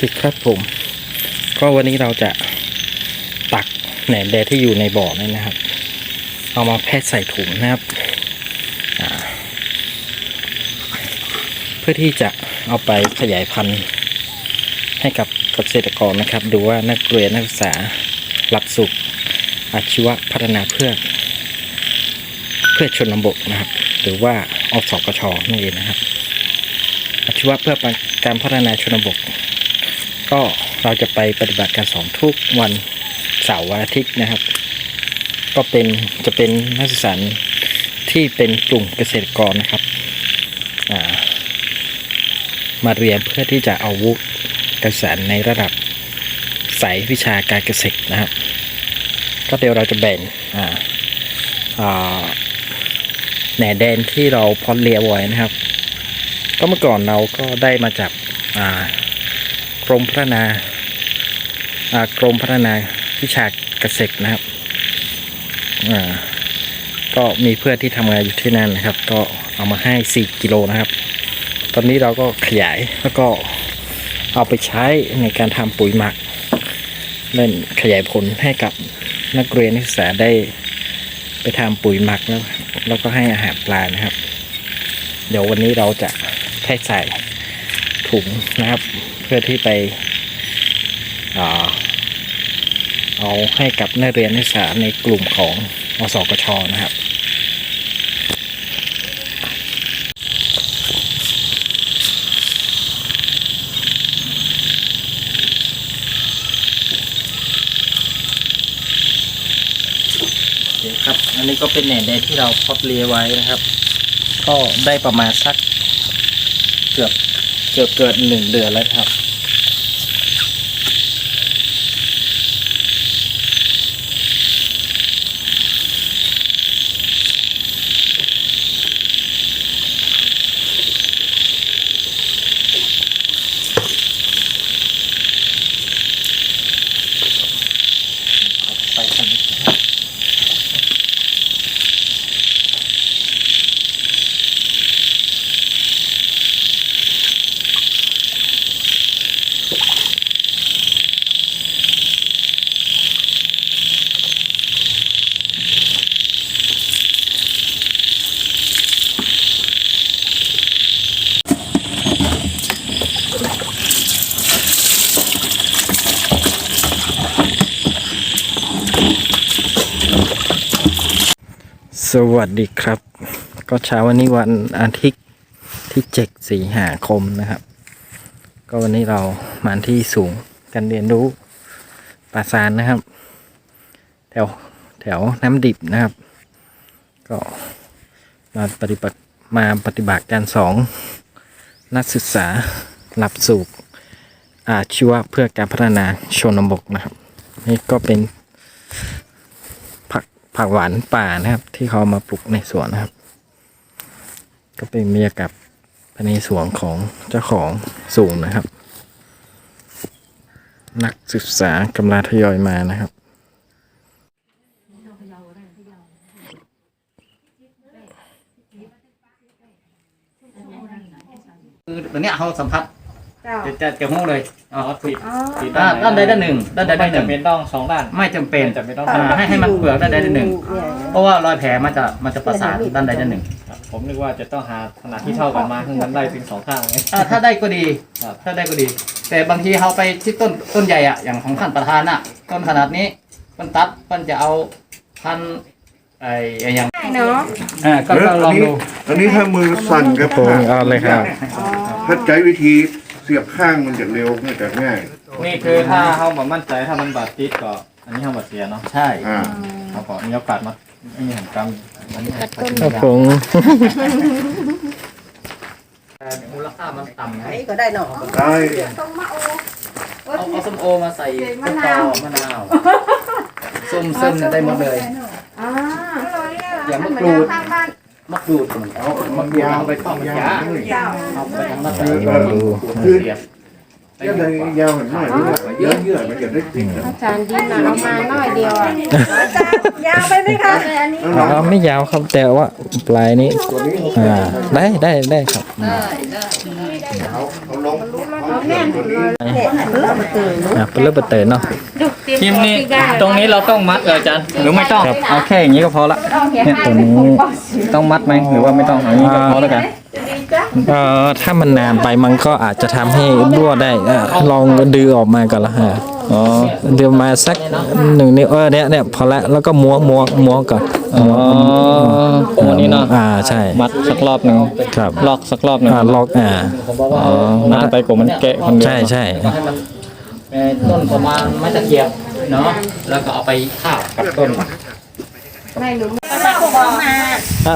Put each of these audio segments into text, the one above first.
เคครับผม ก็วันนี้เราจะตักแหนมแดงที่อยู่ในบ่อนี่นะครับ เอามาแพ็คใส่ถุงนะครับ เพื่อที่จะเอาไปขยายพันธุ์ ให้กับเกษตรกรนะครับ ดูว่านักเรียนนักศึกษาหลักสูตรอาชีวพัฒนาเพื่อ เพื่อชนบทนะครับ หรือว่าอสกชนั่นเองนะครับ อาชีวะเพื่อการพัฒนาชนบท ก็เราจะไปปฏิบัติการสอนทุกวันเสาร์วันอาทิตย์นะครับ ก็เป็นจะเป็นนักศึกษาที่เป็นกลุ่มเกษตรกรนะครับามาเรียนเพื่อที่จะเอาวุฒิการศึกษาในระดับสายวิชาการเกษตรนะครับ ก็เดี๋ยวเราจะแบ่งแหน่แดนที่เราพอเลียไว้นะครับ ก็เมื่อก่อนเราก็ได้มาจากาก รมพัฒนากรมพัฒนาวิชาเกษตรนะครับก็มีเพื่อนที่ทำงานอยู่ที่นั่นนะครับ ก็เอามาให้ 4 กิโลนะครับ ตอนนี้เราก็ขยายแล้วก็เอาไปใช้ในการทำปุ๋ยหมักเล่นขยายผลให้กับนักเรียนนักศึกษาได้ไปทำปุ๋ยหมักแล้ว แล้วก็ให้อาหารปลานะครับ เดี๋ยววันนี้เราจะแพ็คใส่ถุงนะครับ พื่อที่ไปเอาให้กับนักเรียนนักศึกษาในกลุ่มของอสกชนะครับโอเคครับ อันนี้ก็เป็นแหน่แดงที่เราพอดเลียไว้นะครับ ก็ได้ประมาณสักเกือบเกือบเกินหนึ่งเดือนแล้วครับ สวัสดีครับ ก็เช้าวันนี้วันอาทิตย์ที่เจ็ดสีหาคมนะครับ ก็วันนี้เรามาที่สูงการเรียนรู้ป่าซานนะครับ แถวแถวน้ำดิบนะครับ ก็มาปฏิบัติมาปฏิบัติการสองนักศึกษาหลับสูตรอาชีวะเพื่อการพัฒนาชนบทนะครับ นี่ก็เป็น ผักหวานป่านะครับ ที่เขามาปลูกในสวนนะครับ ก็เป็นบรรยากาศภายในสวนของเจ้าของสูงนะครับ นักศึกษากำลังทยอยมานะครับคือตอนนี้เขาสัมผัส เจ้า จะจะจะหู้เลยอ๋อติดอ๋อติดอ่าด้านใดด้านหนึ่งด้านใดด้านหนึ่งไม่จำเป็นต้องสองด้าน ไม่จำเป็น ไม่จำเป็นต้องอ่าให้ให้มันเปลือกด้านใดด้านหนึ่งเนี่ยเพราะว่ารอยแผลมันจะมันจะประสานด้านใดด้านหนึ่งครับผมนึกว่าจะต้องหาขนาดที่เท่ากันมาให้มันได้ถึงสองข้างไงอ่าถ้าได้ก็ดีครับ ถ้าได้ก็ดี แต่บางทีเขาไปที่ต้นต้นใหญ่อะอย่างของท่านประธานอะต้นขนาดนี้มันตัดมันจะเอาพันไอ้ไอ้อย่างได้เนาะอ่าก็ก็ลองดู อันนี้ถ้ามือสั่นกับผมเอาเลยครับ อ๋อถ้าใช้วิธีเสียบข้างมันจะเร็วมันจะง่าย นี่คือถ้าเขาแบบมั่นใจถ้ามันบาดติดก็ อันนี้เขาบาดเสียเนาะใช่อ่า เขาก็มีโอกาสมาไม่มีหันกรรมอันนี้ครับผมมูลค่ามันต่ำไงไอ้ก็ได้เนาะได้ต้องมาโอ้เอาเอาส้มโอมาใส่มะส้มนาวตอมะนาวส้มเส้นได้หมดเลย อ่าอย่างมะกรูดทางบ้าน มะกรูดมันเอามะกรูดเอาไปทอดมะยาเจ้าเอาไปทำมะกเดี๋รูยวดลองดูคือเสียบเยอะเลยยาวเหมือนน่อยเยอะเยอะมันจะได้ติดนะอาจารย์ดินน่ะเอามาน้อยเดียวอะอาจารย์ยาวไปไหมคะอันนี้อ๋อไม่ยาวครับแต่ว่าปลายนี้อ่าได้ได้ได้ครับได้ได้เขาลง อ่าเป็นเรื่องเปิดเตอเนาะ ทีมนี้ตรงนี้เราต้องมัดเหรออาจารย์หรือไม่ต้องครับ เอาแค่อย่างนี้ก็พอละเนี่ยตัวนี้ ต้องมัดไหมหรือว่าไม่ต้องอย่างนี้ก็พอแล้วกัน เอ่อถ้ามันนานไปมันก็อาจจะทำให้รั่วได้อะลองดึงออกมาก่อนละฮะ อ๋อเดี๋ยวมาสักหนึ่งนิ้วเออเนี่ยเนี่ยพอละแล้วก็ม้วนม้วนม้วนก่อนอ๋อโอ้นี่เนาะอ่าใช่ มัดสักรอบหนึ่งครับลอกสักรอบหนึ่งอ่าล็อกอ่าอ๋อนานไปกว่ามันแกะคนเดียวใช่ใช่ต้นประมาณไม้ตะเกียบเนาะแล้วก็เอาไปทาบกับต้น อ่า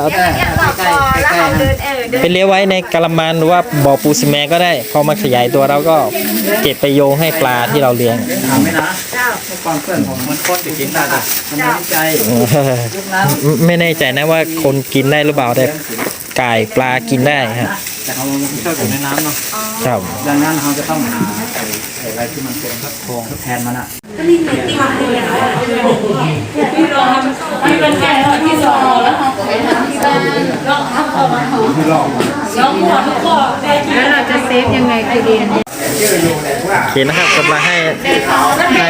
หลอกคอแล้วเขาเดินเออเดินไปเลี้ยวไว้ในกะละมังหรือว่าบ่อปูซีเมนต์ก็ได้พอมาขยายตัวเราก็เก็บไปโยงให้ปลาที่เราเลี้ยง ถามไหมนะความเพื่อนผมมันโคตรจะกินได้อะมันไม่ใจยุคนั้นไม่แน่ใจนะว่าคนกินได้หรือเปล่าแต่ไก่ปลากินได้ฮะแต่เขาชอบอยู่ในน้ำเนาะ ครับ ดังนั้นเราจะต้องหาไอ้ไอ้อะไรที่มันเป็นทด โครงทดแทนมันอะแล้วเราจะเซฟยังไงคือดินโอเคนะครับกำลังให้ให้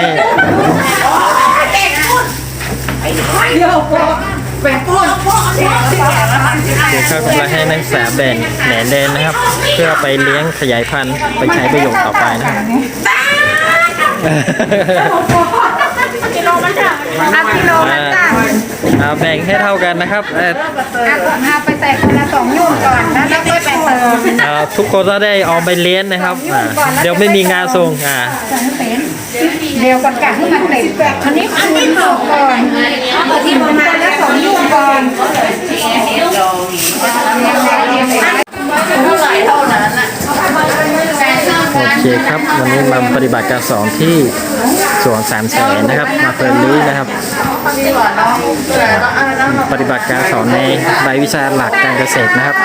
เดี๋ยวเขากำลังให้นักศึกษาแบ่งแหนแดนนะครับ เพื่อไปเลี้ยงขยายพันธุ์ไปใช้ประโยชน์ต่อไปนะครับ กิโลมันจ้ะอะกิโลมันจ้ะอ่าแบ่งให้เท่ากันนะครับเอ่อเอาไปใส่คนละสองยุ่งก่อนแล้วเราค่อยไปเติมอ่าทุกคนก็ได้เอาไปเลี้ยงนะครับอ่าเดี๋ยวไม่มีงานส่งอ่าเดี๋ยวก่อนกะให้มันเต็มอันนี้อันนี้ตกก่อนเอาทีประมาณละสองยุ่งก่อน โอเคครับ วันนี้มาปฏิบัติการสอนที่สวนสามแสนนะครับ มาเฟิร์นลี่นะครับ ปฏิบัติการสอนในรายวิชาหลักการเกษตรนะครับ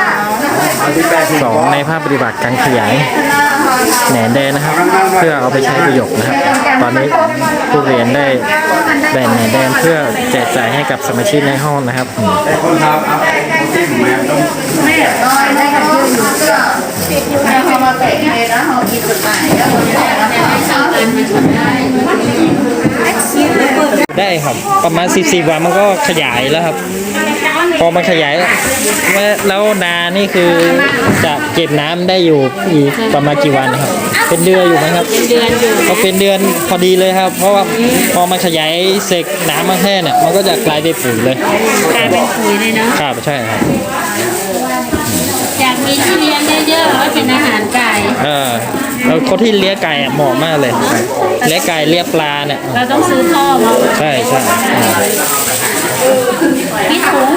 สอนในภาคปฏิบัติการขยายแหนแดนนะครับ เพื่อเอาไปใช้ประโยชน์นะครับ ตอนนี้ผู้เรียนได้แบ่งแหนแดนเพื่อแจกจ่ายให้กับสมาชิกในห้องนะครับแต่คนต์เลยนะ ทำเอาจิ้มแม่ต้องได้ครับ ประมาณ14วันมันก็ขยายแล้วครับ พอมันขยายแล้วนานี่คือจะเก็บน้ำได้อยู่อีกประมาณกี่วันครับ เป็นเดือนอยู่ไหมครับเป็นเดือนอยู่ก็เป็นเดือนพอดีเลยครับ เพราะว่าพอมันขยายเสกน้ำมันแห้งเนี่ยมันก็จะกลายเป็นปุ๋ยเลยกลายเป็นปุ๋ยเลยเนาะครับใช่ครับอยาก มีที่เลี้ยงเยอะๆไว้เป็นอาหารไก่ เออแล้วคนที่เลี้ยงไก่อะเหมาะมากเลยเลี้ยงไก่เลี้ยงปลาเนี่ยเราต้องซื้อท่อมาใช่ใช่อ่าพิถุง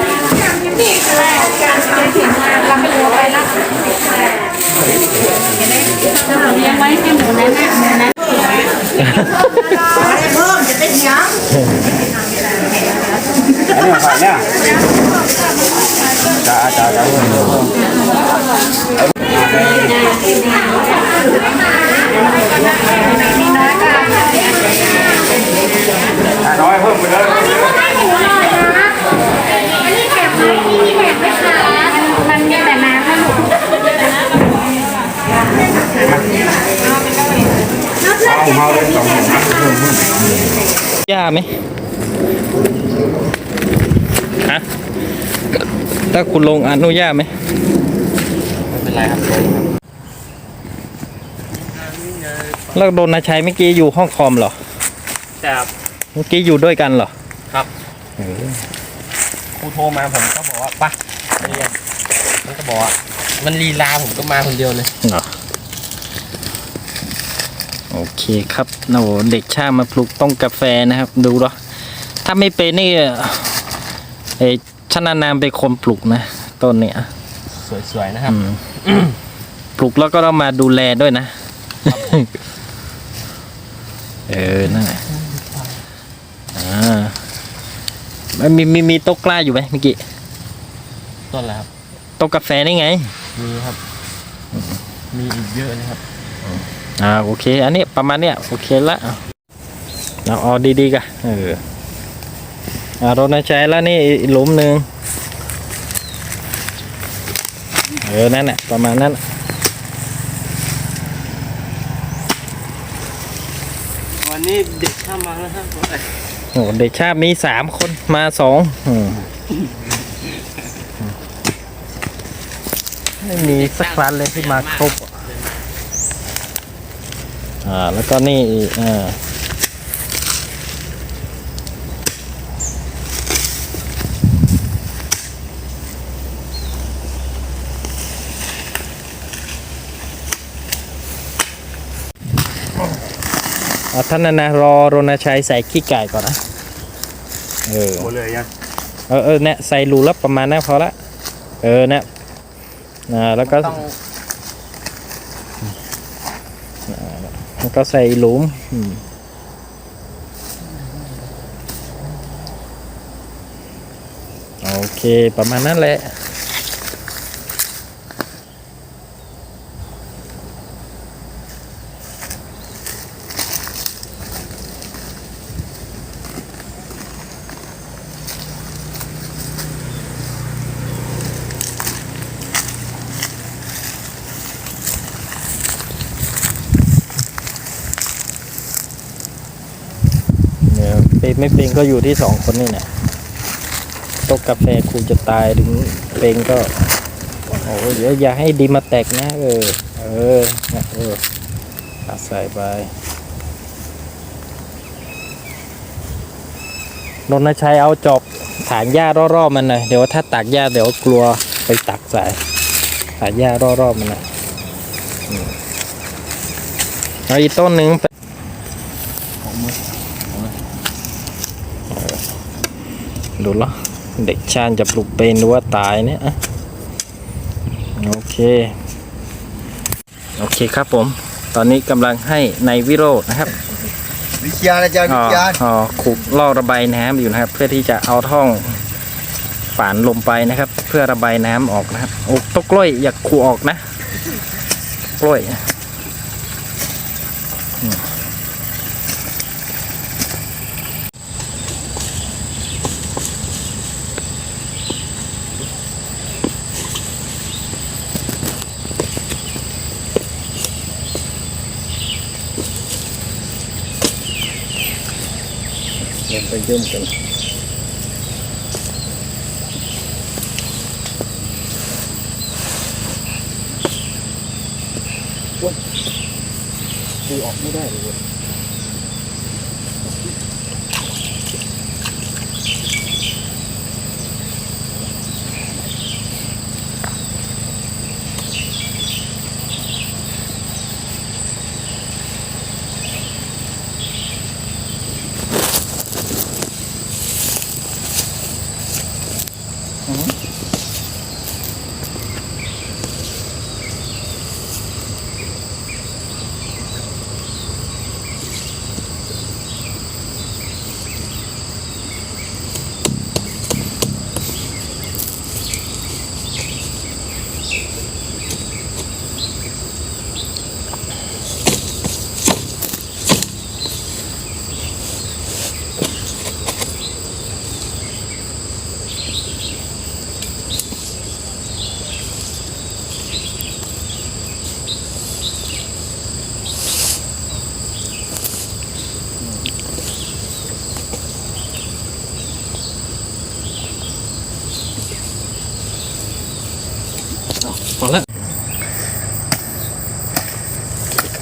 ถ้าเราเลี้ยงไว้ให้หมูนั้นนะหมูนั้นอันนี้ฝ่ายเนี่ยจ้าจ้าจ้า น้อยเพิ่มไปเลยมันมีแต่น้ำนะลูกเอาเมาเลยสองหัวหญ้าไหมฮะถ้าคุณลงอนุญาตไหม ไม่เป็นไรครับแล้วโดนนาชัยเมื่อกี้อยู่ห้องคอมเหรอแต่เมื่อกี้อยู่ด้วยกันเหรอครูโทรมาผมก็บอกว่าไปะเรียนมันก็บอกว่ามันลีลาผมก็มาคนเดียวเลยเหรอโอเคครับโอ้โหเด็กช่างมาปลูกต้มกาแฟนะครับ ดูเหรอถ้าไม่เป็นนี่เออชนานามเป็นคนปลูกนะต้นเนี่ยสวยๆนะครับอืม ปลูกแล้วก็ต้องมาดูแลด้วยนะ เออ นั่นแหละอ่ามันมีมีมีโต๊ะกล้าอยู่ไหมเมื่อกี้ต้นแล้วครับโต๊ะกาแฟนี่ไง มีครับ มีอีกเยอะนะครับ อ่า โอเค อันนี้ประมาณเนี้ยโอเคละเอาเอาดีๆกันเอออ่ารณชัยแล้วนี่อีกหลุมหนึ่ง เออ นั่นแหละประมาณนั้นน่ะวันนี้เด็กเข้ามาแล้วครับโอ้เด็กชาติมีสามคนมาสองอืมไม่มีสักครั้นเลยที่มาครบอ่าแล้วก็นี่อีก อ่าอ่าท่านนะนะรอรณชัยใส่ขี้ไก่ก่อนนะเออหมดเลยยังเออเออเนี่ยใส่รูแล้วประมาณนั้นพอละเออเนี่ยอ่าแล้วก็ต้องแล้วก็ใส่หลุมอืมโอเคประมาณนั้นแหละ ไม่เป็นก็อยู่ที่สองคนนี่แหละตกกาแฟครูจะตายถึงเป็นก็โอ้เดี๋ยวอย่าให้ดีมาแตกนะ เออ เออนะเออตัดใส่ไปนนทชัยเอาจอบถางหญ้ารอบๆมันหน่อยเดี๋ยวถ้าตักหญ้าเดี๋ยวกลัวไปตักใส่ถางหญ้ารอบๆมันหน่อยเอาอีกต้นหนึ่ง ดูละเด็กชาญจะปลุกเป็นหรือว่าตายเนี่ยอะโอเค โอเคครับผม ตอนนี้กำลังให้ในวิโรจน์นะครับ วิทยาอาจารย์อ๋วิอทยาอ๋อขุดล่อระบายน้ำอยู่นะครับ เพื่อที่จะเอาท่องฝานลมไปนะครับ เพื่อระบายน้ำออกนะครับโอ้ตกกล้วยอย่าขูออกนะ กล้วย อืมลงไปยุ่ม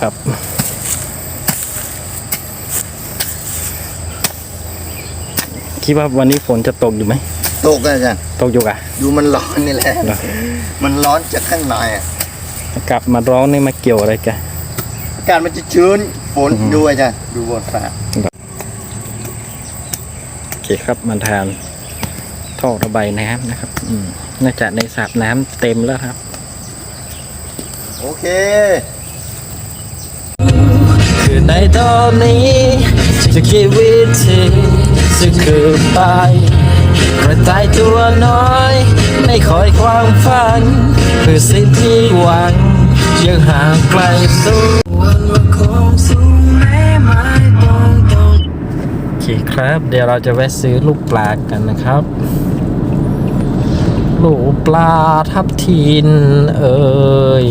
ครับ คิดว่าวันนี้ฝนจะตกอยู่ไหมตกอาจารย์ตกอยู่กะดูมันร้อนนี่แหละเหรอมันร้อนจากข้างในอะกลับมาร้องนี่มาเกี่ยวอะไรกันอากาศมันจะชื้นฝนดูอาจารย์ดูบนฟ้าโอเคครับมาทานท่อระบายน้ำนะครับอืมน่าจะในสระน้ำเต็มแล้วครับ โอเค คือในตอนนี้จะคิดวิธีจะคือไปกระต่ายตัวน้อย ไม่คอยความฝันคือสิ่งที่หวังยังห่างไกลสูวันว่คงสูงแม้ไม่ตรงตรงโอเคครับ เดี๋ยวเราจะแวะซื้อลูกปลากันนะครับ ลูกปลาทับทินเอ่ย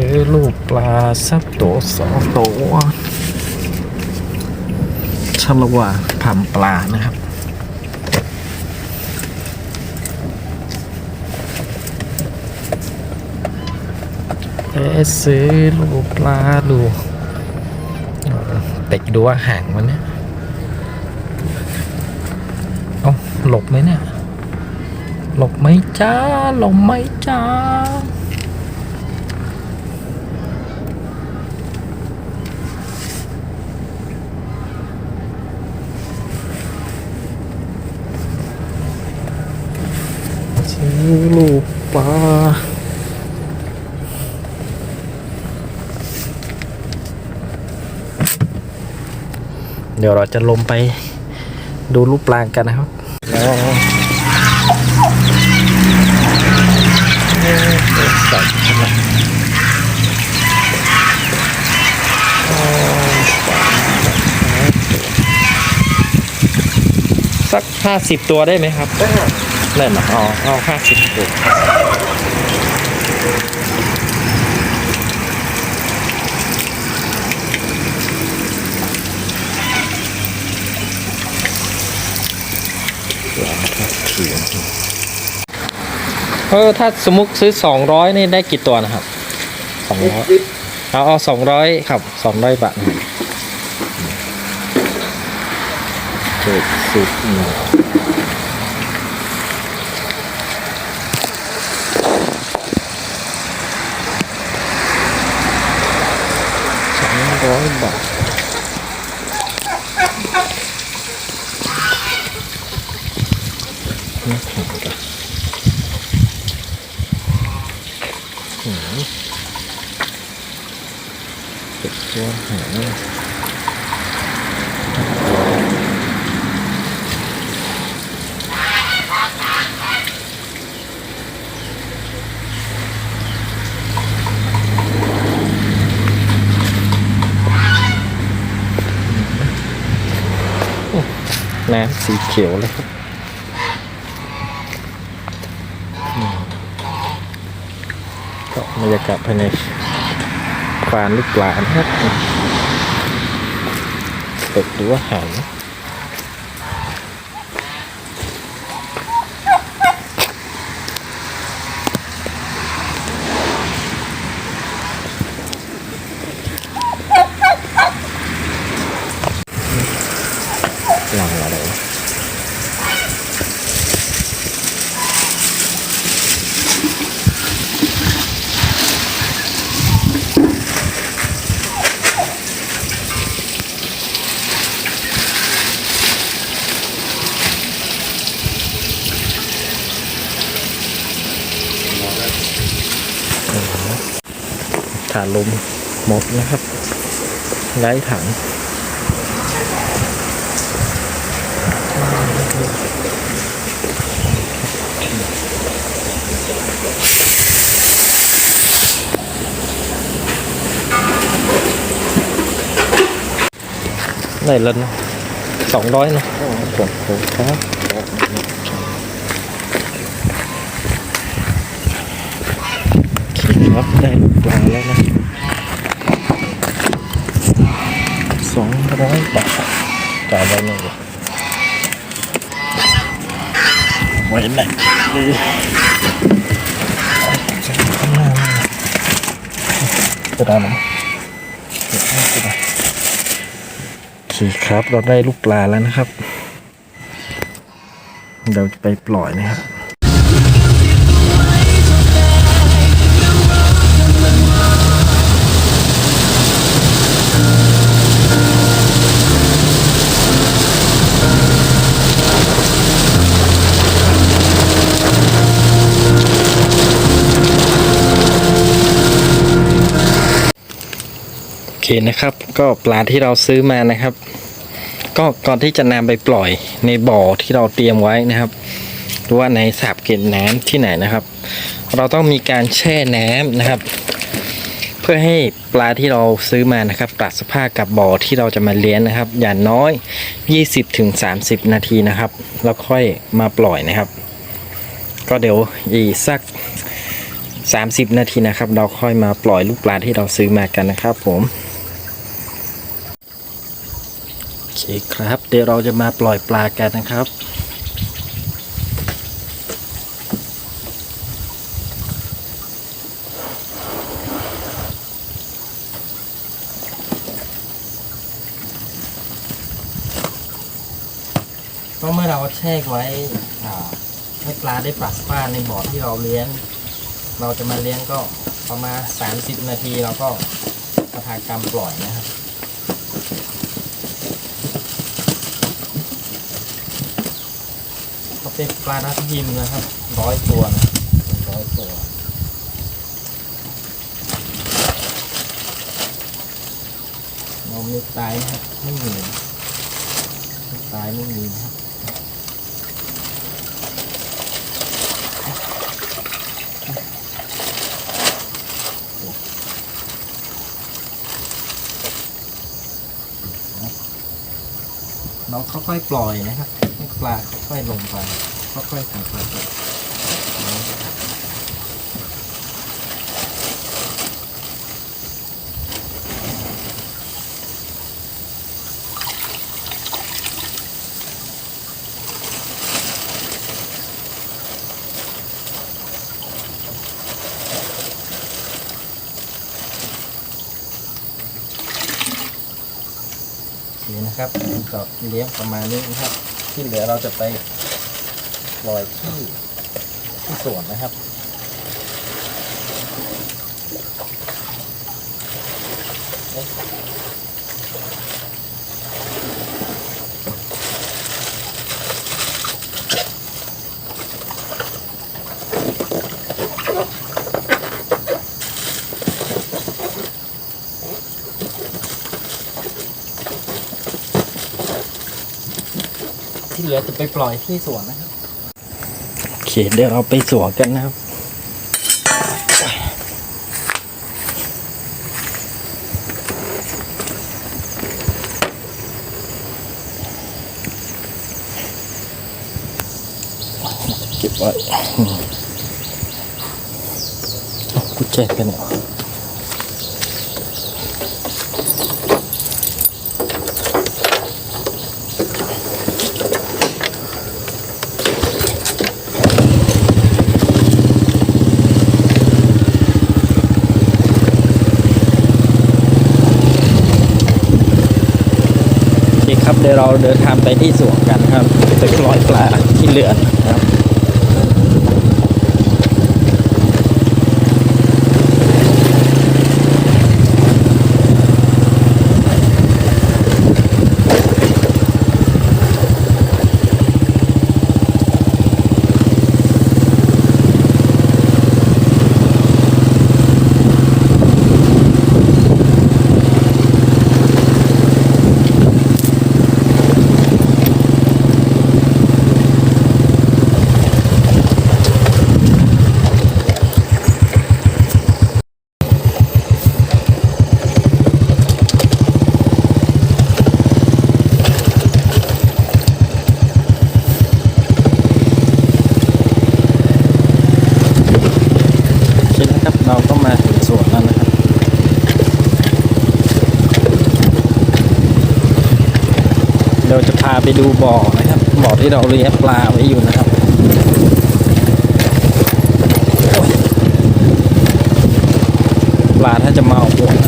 ซื้อลูกปลาสักตัวสองตัวชะละวาผ่ำปลานะครับเอซื้อลูกปลาดูเต็กดูว่าห่างมันเนี่ยเอาหลบไหมเนี่ย หลบไหมจ้า หลบไหมจ้า ลูกปลาเดี๋ยวเราจะลงไปดูรูปปลากันนะครับสัตว์นะครับสักห้าสิบตัวได้ไหมครับ ได้ได้ไหมอ๋อเอาห้าสิบตัวเออถ้าสมมุติซื้อสองร้อยนี่ได้กี่ตัวนะครับสองร้อยเอาเอาสองร้อยครับสองร้อยบาทนะครับเจ็ดสิบหนึ่งสองร้อยบาทนี่ถึงกันหืมเจ็ดตัวหาง น้ำสีเขียวเลยครับก็บรรยากาศภายในฟานลูกปลานะครับเป็ดหรือว่าหาง ลมหมดนะครับไร้ถังไหนละนะสองร้อยนะขอบคุณครับโอเคครับได้ปลาแล้วนะ จ่ายได้หนึ่งไว้ไหนดีข้างหน้าจะได้ไหมสีคครับ เราได้ลูกปลาแล้วนะครับ เราจะไปปล่อยนะครับ เคนะครับ ก็ปลาที่เราซื้อมานะครับ ก็ก่อนที่จะนำไปปล่อยในบ่อที่เราเตรียมไว้นะครับ หรือว่าในสระเก็บน้ำที่ไหนนะครับ เราต้องมีการแช่น้ำนะครับ เพื่อให้ปลาที่เราซื้อมานะครับปรับสภาพกับบ่อที่เราจะมาเลี้ยงนะครับ อย่างน้อย 20-30ถึง30 นาทีนะครับ แล้วค่อยมาปล่อยนะครับ ก็เดี๋ยวอีกสัก30 นาทีนะครับ เราค่อยมาปล่อยลูกปลาที่เราซื้อมากันนะครับผมโอ เคครับ เดี๋ยวเราจะมาปล่อยปลากันนะครับก็เมื่อเราแช่ไว้อ่าให้ปลาได้ปรับสภาในบ่อที่เราเลี้ยง เราจะมาเลี้ยงก็ประมาณ 30 นาทีเราก็มาทากรรมปล่อยนะครับ เป็นปลาทับทิมนะครับร้อยตัวนะร้อยตัวเราไม่ตายนะครับไม่มีไม่ตายไม่มีนะครับเราค่อยๆปล่อยนะครับให้ป ลาค่อยๆลงไปค่อยๆสังเกตโอเคนะครับก็เลี้ยงประมาณนี้นะครับ ที่เหลือเราจะไปปล่อยที่ที่สวนนะครับ เหลือจะไปปล่อยที่สวนนะครับโอเคเดี๋ยวเราไปสวนกันนะครับเก็บไว้กูแจกกันเหร เดี๋ยวเราเดินทางไปที่สวนกันครับไปปล่อยปลาที่เหลือนะครับ โอเคนะครับเราก็มาถึงสวนแล้วนะครับ เราจะพา ไปดูบ่อนะครับบ่อที่เราเลี้ยงปลาไว้อยู่นะครับปลาถ้าจะเมาหัวน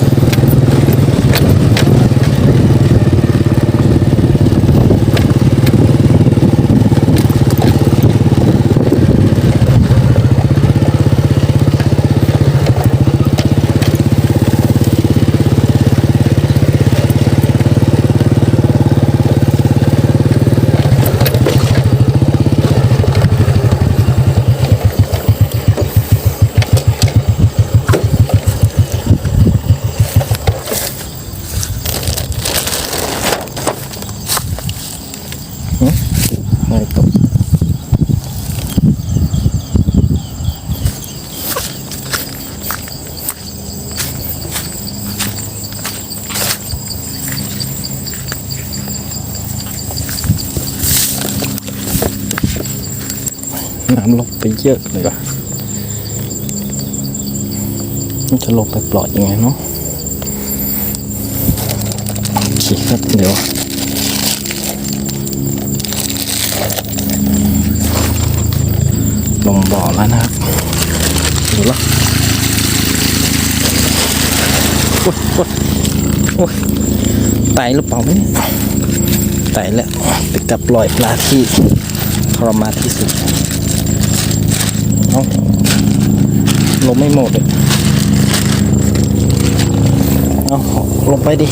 ไปเยอะเลยว่ะมันจะลงไปปล่อยยังไงเนาะโอเครับเดี๋ยวลงบ่อแล้วนะครับดูละโอ๊ยโอ๊ยโอ๊ยไตหรือเปล่าเนี่ยไตแล้วไปกับปล่อยปลาที่ทรมานที่สุด เอาลงไม่หมดเลยเอาลงไปดิ